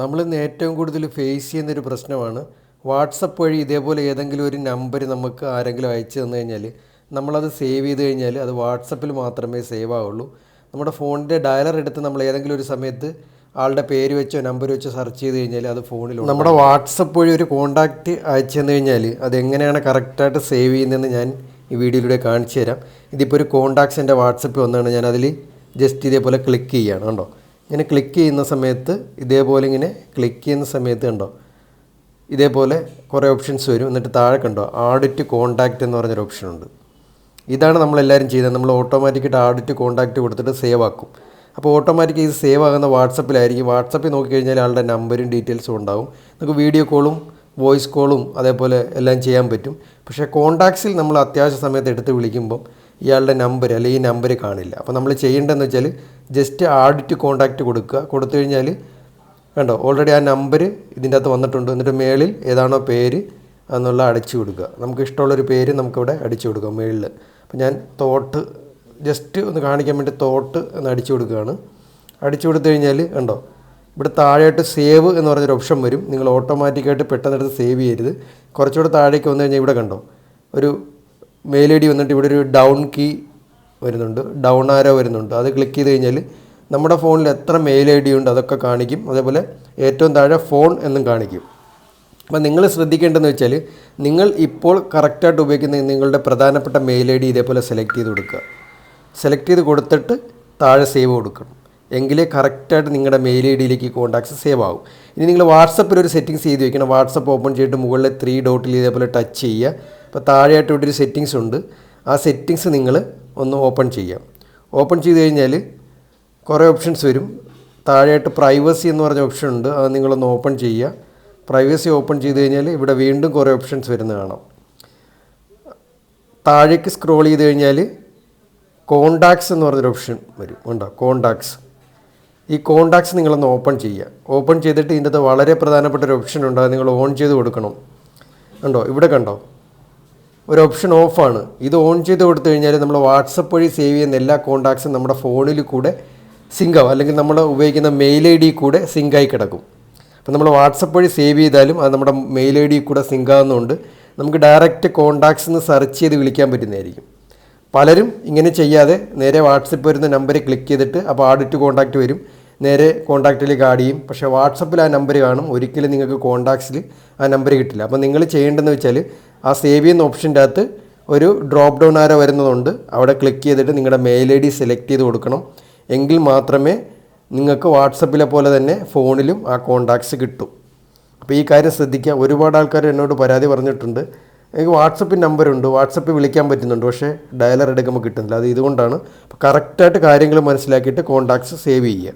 നമ്മളിന്ന് ഏറ്റവും കൂടുതൽ ഫേസ് ചെയ്യുന്ന ഒരു പ്രശ്നമാണ്. വാട്സപ്പ് വഴി ഇതേപോലെ ഏതെങ്കിലും ഒരു നമ്പർ നമുക്ക് ആരെങ്കിലും അയച്ചു തന്നു കഴിഞ്ഞാൽ നമ്മളത് സേവ് ചെയ്ത് കഴിഞ്ഞാൽ അത് വാട്സപ്പിൽ മാത്രമേ സേവ് ആവുള്ളൂ. നമ്മുടെ ഫോണിന്റെ ഡയലർ എടുത്ത് നമ്മൾ ഏതെങ്കിലും ഒരു സമയത്ത് ആളുടെ പേര് വെച്ചോ നമ്പർ വെച്ചോ സെർച്ച് ചെയ്ത് കഴിഞ്ഞാൽ അത് ഫോണിൽ നമ്മുടെ വാട്സപ്പ് വഴി ഒരു കോണ്ടാക്റ്റ് അയച്ചു തന്നു കഴിഞ്ഞാൽ അത് എങ്ങനെയാണ് കറക്റ്റായിട്ട് സേവ് ചെയ്യുന്നതെന്ന് ഞാൻ ഈ വീഡിയോയിലൂടെ കാണിച്ചു തരാം. ഇതിപ്പോൾ ഒരു കോണ്ടാക്ട്സ് എന്റെ വാട്സപ്പിൽ വന്നാണ്. ഞാൻ അതിൽ ജസ്റ്റ് ഇതേപോലെ ക്ലിക്ക് ചെയ്യുകയാണ് കണ്ടോ? ഇങ്ങനെ ക്ലിക്ക് ചെയ്യുന്ന സമയത്ത് ഇതേപോലെ ഇങ്ങനെ ക്ലിക്ക് ചെയ്യുന്ന സമയത്ത് കണ്ടോ? ഇതേപോലെ കുറേ ഓപ്ഷൻസ് വരും. എന്നിട്ട് താഴെ കണ്ടോ? ആഡിറ്റ് കോണ്ടാക്റ്റ് എന്ന് പറഞ്ഞൊരു ഓപ്ഷൻ ഉണ്ട്. ഇതാണ് നമ്മളെല്ലാവരും ചെയ്യുന്നത്. നമ്മൾ ഓട്ടോമാറ്റിക്കായിട്ട് ആഡിറ്റ് കോണ്ടാക്റ്റ് കൊടുത്തിട്ട് സേവ് ആക്കും. അപ്പോൾ ഓട്ടോമാറ്റിക് ഇത് സേവ് ആകുന്ന വാട്സപ്പിലായിരിക്കും വാട്സപ്പിൽ നോക്കിക്കഴിഞ്ഞാൽ ആളുടെ നമ്പരും ഡീറ്റെയിൽസും ഉണ്ടാവും. നമുക്ക് വീഡിയോ കോളും വോയിസ് കോളും അതേപോലെ എല്ലാം ചെയ്യാൻ പറ്റും. പക്ഷേ കോണ്ടാക്ട്സിൽ നമ്മൾ അത്യാവശ്യ സമയത്ത് എടുത്ത് വിളിക്കുമ്പം ഇയാളുടെ നമ്പർ അല്ലെങ്കിൽ ഈ നമ്പർ കാണില്ല. അപ്പോൾ നമ്മൾ ചെയ്യേണ്ടതെന്ന് വെച്ചാൽ ജസ്റ്റ് ആഡിറ്റ് കോൺടാക്റ്റ് കൊടുക്കുക. കൊടുത്തു കഴിഞ്ഞാൽ കണ്ടോ ഓൾറെഡി ആ നമ്പർ ഇതിന്റെ അകത്ത് വന്നിട്ടുണ്ട്. എന്നിട്ട് മേളിൽ ഏതാണോ പേര് എന്നുള്ള അടിച്ചു കൊടുക്കുക. നമുക്ക് ഇഷ്ടമുള്ളൊരു പേര് നമുക്കിവിടെ അടിച്ചു കൊടുക്കാം മേളിൽ അപ്പോൾ ഞാൻ തോട്ട് ജസ്റ്റ് ഒന്ന് കാണിക്കാൻ വേണ്ടി തോട്ട് എന്ന് അടിച്ചു കൊടുക്കുകയാണ്. അടിച്ചു കൊടുത്തു കഴിഞ്ഞാൽ കണ്ടോ ഇവിടെ താഴെയായിട്ട് സേവ് എന്ന് പറഞ്ഞൊരു ഓപ്ഷൻ വരും. നിങ്ങൾ ഓട്ടോമാറ്റിക്കായിട്ട് പെട്ടെന്ന് എടുത്ത് സേവ് ചെയ്യരുത്. കുറച്ചുകൂടെ താഴേക്ക് വന്നു കഴിഞ്ഞാൽ ഇവിടെ കണ്ടോ ഒരു മെയിൽ ഐ ഡി വന്നിട്ട് ഇവിടെ ഒരു ഡൗൺ കീ വരുന്നുണ്ട്. ഡൗൺ ആരോ വരുന്നുണ്ട്. അത് ക്ലിക്ക് ചെയ്ത് കഴിഞ്ഞാൽ നമ്മുടെ ഫോണിൽ എത്ര മെയിൽ ഐ ഡി ഉണ്ട് അതൊക്കെ കാണിക്കും. അതേപോലെ ഏറ്റവും താഴെ ഫോൺ എന്നും കാണിക്കും. അപ്പം നിങ്ങൾ ശ്രദ്ധിക്കേണ്ടതെന്ന് വെച്ചാൽ നിങ്ങൾ ഇപ്പോൾ കറക്റ്റായിട്ട് ഉപയോഗിക്കുന്ന നിങ്ങളുടെ പ്രധാനപ്പെട്ട മെയിൽ ഐ ഡി ഇതേപോലെ സെലക്ട് ചെയ്ത് കൊടുക്കുക. സെലക്ട് ചെയ്ത് കൊടുത്തിട്ട് താഴെ സേവ് കൊടുക്കണം. എങ്കിലേ കറക്റ്റായിട്ട് നിങ്ങളുടെ മെയിൽ ഐ ഡിയിലേക്ക് കോൺടാക്ട്സ് സേവ് ആവും. ഇനി നിങ്ങൾ വാട്സപ്പിൽ ഒരു സെറ്റിങ്സ് ചെയ്ത് വെക്കണം. വാട്സപ്പ് ഓപ്പൺ ചെയ്തിട്ട് മുകളിലെ ത്രീ ഡോട്ടിൽ ഇതേപോലെ ടച്ച് ചെയ്യുക. അപ്പോൾ താഴെയായിട്ട് ഇവിടെ ഒരു സെറ്റിങ്സ് ഉണ്ട്. ആ സെറ്റിങ്സ് നിങ്ങൾ ഒന്ന് ഓപ്പൺ ചെയ്യാം. ഓപ്പൺ ചെയ്ത് കഴിഞ്ഞാൽ കുറേ ഓപ്ഷൻസ് വരും. താഴെയായിട്ട് പ്രൈവസി എന്ന് പറഞ്ഞ ഓപ്ഷൻ ഉണ്ട്. അത് നിങ്ങളൊന്ന് ഓപ്പൺ ചെയ്യുക. പ്രൈവസി ഓപ്പൺ ചെയ്ത് കഴിഞ്ഞാൽ ഇവിടെ വീണ്ടും കുറേ ഓപ്ഷൻസ് വരുന്ന കാണാം. താഴേക്ക് സ്ക്രോൾ ചെയ്ത് കഴിഞ്ഞാൽ കോണ്ടാക്ട്സ് എന്ന് പറഞ്ഞൊരു ഓപ്ഷൻ വരും. ഉണ്ടോ? കോണ്ടാക്ട്സ് ഈ കോണ്ടാക്ട്സ് നിങ്ങളൊന്ന് ഓപ്പൺ ചെയ്യുക. ഓപ്പൺ ചെയ്തിട്ട് ഇതിന്റെ അകത്ത് വളരെ പ്രധാനപ്പെട്ട ഒരു ഓപ്ഷൻ ഉണ്ട്. അത് നിങ്ങൾ ഓൺ ചെയ്ത് കൊടുക്കണം. ഉണ്ടോ? ഇവിടെ കണ്ടോ? ഒരു ഓപ്ഷൻ ഓഫാണ് ഇത് ഓൺ ചെയ്ത് കൊടുത്തു കഴിഞ്ഞാൽ നമ്മൾ വാട്സപ്പ് വഴി സേവ് ചെയ്യുന്ന എല്ലാ കോണ്ടാക്ട്സും നമ്മുടെ ഫോണിൽ കൂടെ സിങ്ക് ആവും. അല്ലെങ്കിൽ നമ്മൾ ഉപയോഗിക്കുന്ന മെയിൽ ഐ ഡി കൂടെ സിങ്കായി കിടക്കും. അപ്പോൾ നമ്മൾ വാട്സപ്പ് വഴി സേവ് ചെയ്താലും അത് നമ്മുടെ മെയിൽ ഐ ഡി കൂടെ സിങ്ക് ആകുന്നതുകൊണ്ട് നമുക്ക് ഡയറക്റ്റ് കോണ്ടാക്ട്സ് എന്ന് സെർച്ച് ചെയ്ത് വിളിക്കാൻ പറ്റുന്നതായിരിക്കും. പലരും ഇങ്ങനെ ചെയ്യാതെ നേരെ വാട്സപ്പ് വരുന്ന നമ്പറിൽ ക്ലിക്ക് ചെയ്തിട്ട് അപ്പോൾ ആഡിറ്റ് കോൺടാക്റ്റ് വരും. നേരെ കോൺടാക്റ്റിലേക്ക് ആഡ് ചെയ്യും. പക്ഷേ വാട്സപ്പിൽ ആ നമ്പർ കാണും. ഒരിക്കലും നിങ്ങൾക്ക് കോൺടാക്ട്സിൽ ആ നമ്പർ കിട്ടില്ല. അപ്പോൾ നിങ്ങൾ ചെയ്യേണ്ടതെന്ന് വെച്ചാൽ ആ സേവ് ചെയ്യുന്ന ഓപ്ഷന്റെ അകത്ത് ഒരു ഡ്രോപ്പ് ഡൗൺ ആരോ വരുന്നതുണ്ട്. അവിടെ ക്ലിക്ക് ചെയ്തിട്ട് നിങ്ങളുടെ മെയിൽ ഐ ഡി സെലക്ട് ചെയ്ത് കൊടുക്കണം. എങ്കിൽ മാത്രമേ നിങ്ങൾക്ക് വാട്സപ്പിലെ പോലെ തന്നെ ഫോണിലും ആ കോണ്ടാക്ട്സ് കിട്ടും. അപ്പോൾ ഈ കാര്യം ശ്രദ്ധിക്കുക. ഒരുപാട് ആൾക്കാർ എന്നോട് പരാതി പറഞ്ഞിട്ടുണ്ട്. എനിക്ക് വാട്സപ്പ് നമ്പറുണ്ട് വാട്സപ്പിൽ വിളിക്കാൻ പറ്റുന്നുണ്ട്. പക്ഷേ ഡയലർ എടുക്കുമ്പോൾ കിട്ടുന്നില്ല. അത് ഇതുകൊണ്ടാണ്. അപ്പോൾ കറക്റ്റായിട്ട് കാര്യങ്ങൾ മനസ്സിലാക്കിയിട്ട് കോണ്ടാക്ട്സ് സേവ് ചെയ്യുക.